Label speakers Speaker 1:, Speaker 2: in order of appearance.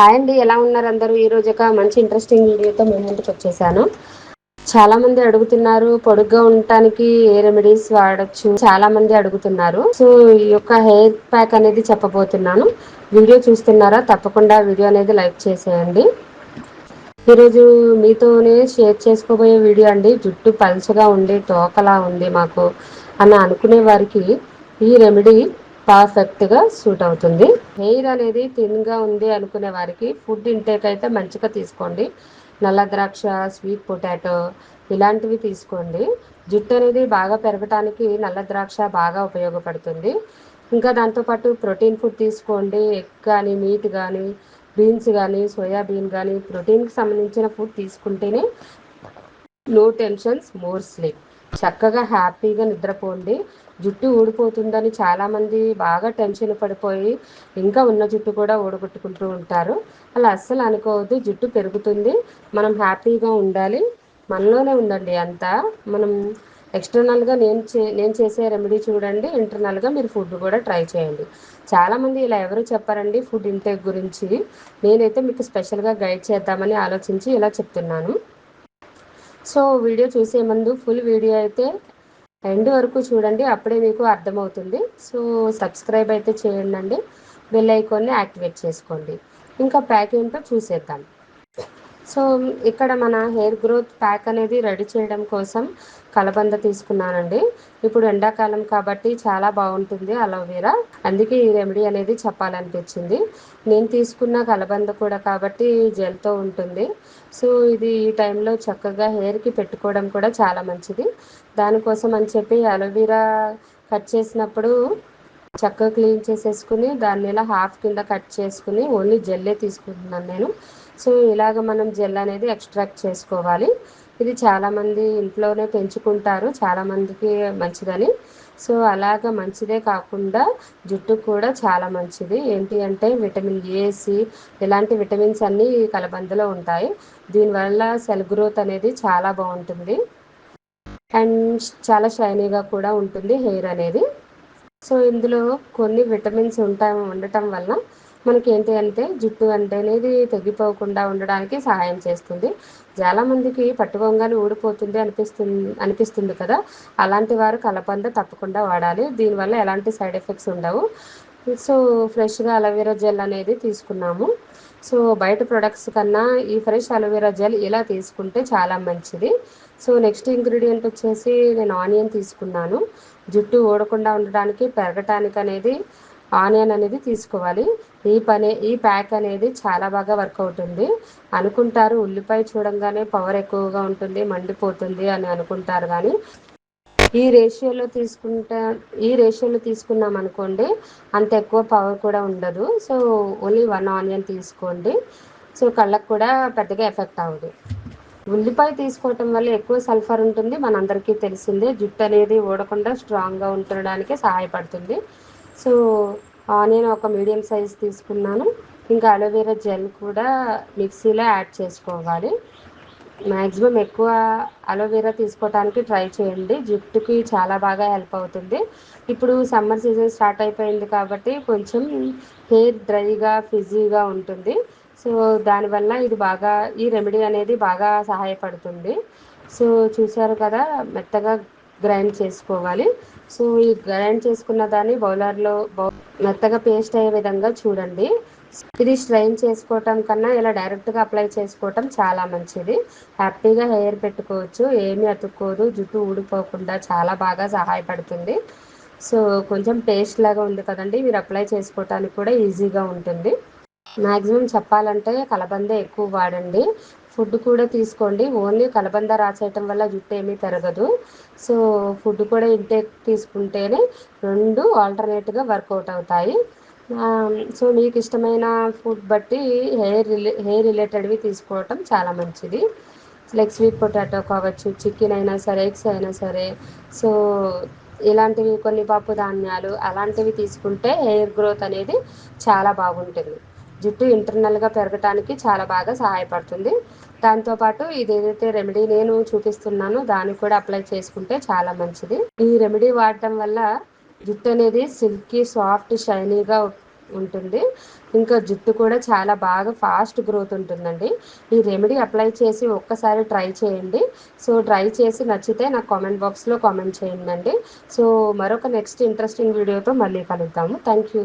Speaker 1: Hi అండి ఎలా ఉన్నారు అందరూ? ఈ రోజు ఒక మంచి ఇంట్రెస్టింగ్ వీడియోతో మీ ముందుకు వచ్చేసాను. చాలా మంది అడుగుతున్నారు పొడుగ్గా ఉండటానికి ఏ రెమెడీస్ వాడచ్చు? చాలా మంది అడుగుతున్నారు. సో ఈ యొక్క హెయిర్ ప్యాక్ అనేది చెప్పబోతున్నాను. వీడియో చూస్తున్నారా? తప్పకుండా వీడియో అనేది లైక్ చేసేయండి. ఈరోజు మీతోనే షేర్ చేసుకోబోయే వీడియో అండి. జుట్టు పలుచగా ఉండి తోకలా ఉంది మాకు అని అనుకునే వారికి ఈ రెమెడీ పర్ఫెక్ట్గా సూట్ అవుతుంది. హెయిర్ అనేది థిన్గా ఉంది అనుకునే వారికి ఫుడ్ ఇంటేక్ అయితే మంచిగా తీసుకోండి. నల్ల ద్రాక్ష స్వీట్ పొటాటో ఇలాంటివి తీసుకోండి. జుట్టు అనేది బాగా పెరగటానికి నల్ల ద్రాక్ష బాగా ఉపయోగపడుతుంది. ఇంకా దాంతోపాటు ప్రోటీన్ ఫుడ్ తీసుకోండి. ఎగ్ కానీ మీట్ కానీ బీన్స్ కానీ సోయాబీన్ కానీ ప్రోటీన్కి సంబంధించిన ఫుడ్ తీసుకుంటేనే నో టెన్షన్స్ మోర్ స్లీప్. చక్కగా హ్యాపీగా నిద్రపోండి. జుట్టు ఊడిపోతుందని చాలామంది బాగా టెన్షన్ పడిపోయి ఇంకా ఉన్న జుట్టు కూడా ఊడగొట్టుకుంటూ ఉంటారు. అలా అస్సలు అనుకోవద్దు. జుట్టు పెరుగుతుంది. మనం హ్యాపీగా ఉండాలి. మనలోనే ఉందండి అంతా. మనం ఎక్స్టర్నల్గా నేను చే నేను చేసే రెమెడీ చూడండి. ఇంటర్నల్గా మీరు ఫుడ్ కూడా ట్రై చేయండి. చాలామంది ఇలా ఎవరు చెప్పారండి ఫుడ్ ఇంటేక్ గురించి. నేనైతే మీకు స్పెషల్గా గైడ్ చేద్దామని ఆలోచించి ఇలా చెప్తున్నాను. సో వీడియో చూసే ముందు ఫుల్ వీడియో అయితే ఎండ్ వరకు చూడండి అప్పుడే మీకు అర్థమవుతుంది. సో సబ్స్క్రైబ్ అయితే చేయండి బెల్ ఐకాన్ని యాక్టివేట్ చేసుకోండి. ఇంకా ప్యాక్ ఏంటో చూసేద్దాం. సో ఇక్కడ మన హెయిర్ గ్రోత్ ప్యాక్ అనేది రెడీ చేయడం కోసం కలబంద తీసుకున్నానండి. ఇప్పుడు ఎండాకాలం కాబట్టి చాలా బాగుంటుంది అలోవెరా. అందుకే ఈ రెమెడీ అనేది చెప్పాలనిపించింది. నేను తీసుకున్న కలబంద కూడా కాబట్టి జెల్తో ఉంటుంది. సో ఇది ఈ టైంలో చక్కగా హెయిర్కి పెట్టుకోవడం కూడా చాలా మంచిది. దానికోసం అని చెప్పి అలోవెరా కట్ చేసినప్పుడు చక్కగా క్లీన్ చేసేసుకుని దాన్ని ఇలా హాఫ్ కింద కట్ చేసుకుని ఓన్లీ జెల్లే తీసుకుంటున్నాను నేను. సో ఇలాగ మనం జెల్ అనేది ఎక్స్ట్రాక్ట్ చేసుకోవాలి. ఇది చాలామంది ఇంట్లోనే పెంచుకుంటారు. చాలామందికి మంచిదని. సో అలాగ మంచిదే కాకుండా జుట్టు కూడా చాలా మంచిది. ఏంటి అంటే విటమిన్ ఏ సి ఇలాంటి విటమిన్స్ అన్నీ కలబందలో ఉంటాయి. దీనివల్ల సెల్ గ్రోత్ అనేది చాలా బాగుంటుంది. అండ్ చాలా షైనీగా కూడా ఉంటుంది హెయిర్ అనేది. సో ఇందులో కొన్ని విటమిన్స్ ఉంటా ఉండటం వల్ల మనకి ఏంటి అంటే జుట్టు అంటే అనేది తగ్గిపోకుండా ఉండడానికి సహాయం చేస్తుంది. చాలామందికి పట్టుకొంగానే ఊడిపోతుంది అనిపిస్తుంది అనిపిస్తుంది కదా. అలాంటి వారు కలబంద తప్పకుండా వాడాలి. దీనివల్ల ఎలాంటి సైడ్ ఎఫెక్ట్స్ ఉండవు. సో ఫ్రెష్గా అలోవెరా జెల్ అనేది తీసుకున్నాము. సో బయట ప్రొడక్ట్స్ కన్నా ఈ ఫ్రెష్ అలోవెరా జెల్ ఇలా తీసుకుంటే చాలా మంచిది. సో నెక్స్ట్ ఇంగ్రీడియంట్ వచ్చేసి నేను ఆనియన్ తీసుకున్నాను. జుట్టు ఊడకుండా ఉండడానికి పెరగటానికి అనేది ఆనియన్ అనేది తీసుకోవాలి. ఈ పని ఈ ప్యాక్ అనేది చాలా బాగా వర్క్ అవుతుంది. అనుకుంటారు ఉల్లిపాయ చూడంగానే పవర్ ఎక్కువగా ఉంటుంది మండిపోతుంది అని అనుకుంటారు కానీ ఈ రేషియోలో తీసుకుంటా ఈ రేషియోలో తీసుకున్నాం అనుకోండి అంత ఎక్కువ పవర్ కూడా ఉండదు. సో ఓన్లీ వన్ ఆనియన్ తీసుకోండి. సో కళ్ళకు కూడా పెద్దగా ఎఫెక్ట్ అవ్వదు. ఉల్లిపాయ తీసుకోవటం వల్ల ఎక్కువ సల్ఫర్ ఉంటుంది. మనందరికీ తెలిసిందే జుట్టు అనేది ఊడకుండా స్ట్రాంగ్గా ఉండడానికి సహాయపడుతుంది. సో ఆనియన్ ఒక మీడియం సైజ్ తీసుకున్నాను. ఇంకా అలోవేరా జెల్ కూడా మిక్సీలో యాడ్ చేసుకోవాలి. మ్యాక్సిమం ఎక్కువ అలోవెరా తీసుకోవడానికి ట్రై చేయండి. జుట్టుకి చాలా బాగా హెల్ప్ అవుతుంది. ఇప్పుడు సమ్మర్ సీజన్ స్టార్ట్ అయిపోయింది కాబట్టి కొంచెం హెయిర్ డ్రైగా ఫిజీగా ఉంటుంది. సో దానివల్ల ఇది బాగా ఈ రెమెడీ అనేది బాగా సహాయపడుతుంది. సో చూసారు కదా మెత్తగా గ్రైండ్ చేసుకోవాలి. సో ఈ గ్రైండ్ చేసుకున్న దాన్ని బౌలర్లో బౌ మెత్తగా పేస్ట్ అయ్యే విధంగా చూడండి. ఇది స్ట్రైన్ చేసుకోవటం కన్నా ఇలా డైరెక్ట్గా అప్లై చేసుకోవటం చాలా మంచిది. హ్యాపీగా హెయిర్ పెట్టుకోవచ్చు. ఏమీ అతుక్కోదు. జుట్టు ఊడిపోకుండా చాలా బాగా సహాయపడుతుంది. సో కొంచెం పేస్ట్ లాగా ఉంది కదండి. మీరు అప్లై చేసుకోవటానికి కూడా ఈజీగా ఉంటుంది. మ్యాక్సిమం చెప్పాలంటే కలబంద ఎక్కువ వాడండి. ఫుడ్ కూడా తీసుకోండి. ఓన్లీ కలబంద రాసేయటం వల్ల జుట్టు ఏమీ పెరగదు. సో ఫుడ్ కూడా ఇంటేక్ తీసుకుంటేనే రెండు ఆల్టర్నేట్గా వర్కౌట్ అవుతాయి. సో మీకు ఇష్టమైన ఫుడ్ బట్టి హెయిర్ రిలే హెయిర్ రిలేటెడ్వి తీసుకోవటం చాలా మంచిది. లైక్ స్వీట్ పొటాటో కావచ్చు చికెన్ అయినా సరే ఎగ్స్ అయినా సరే. సో ఇలాంటివి కొన్ని పప్పు ధాన్యాలు అలాంటివి తీసుకుంటే హెయిర్ గ్రోత్ అనేది చాలా బాగుంటుంది. జుట్టు ఇంటర్నల్గా పెరగటానికి చాలా బాగా సహాయపడుతుంది. దాంతోపాటు ఇది ఏదైతే రెమెడీ నేను చూపిస్తున్నానో దాన్ని కూడా అప్లై చేసుకుంటే చాలా మంచిది. ఈ రెమెడీ వాడటం వల్ల జుట్టు అనేది సిల్కీ సాఫ్ట్ షైనీగా ఉంటుంది. ఇంకా జుట్టు కూడా చాలా బాగా ఫాస్ట్ గ్రోత్ ఉంటుందండి. ఈ రెమెడీ అప్లై చేసి ఒక్కసారి ట్రై చేయండి. సో ట్రై చేసి నచ్చితే నాకు కామెంట్ బాక్స్లో కామెంట్ చేయండి సో మరొక నెక్స్ట్ ఇంట్రెస్టింగ్ వీడియోతో మళ్ళీ కలుద్దాము. Thank you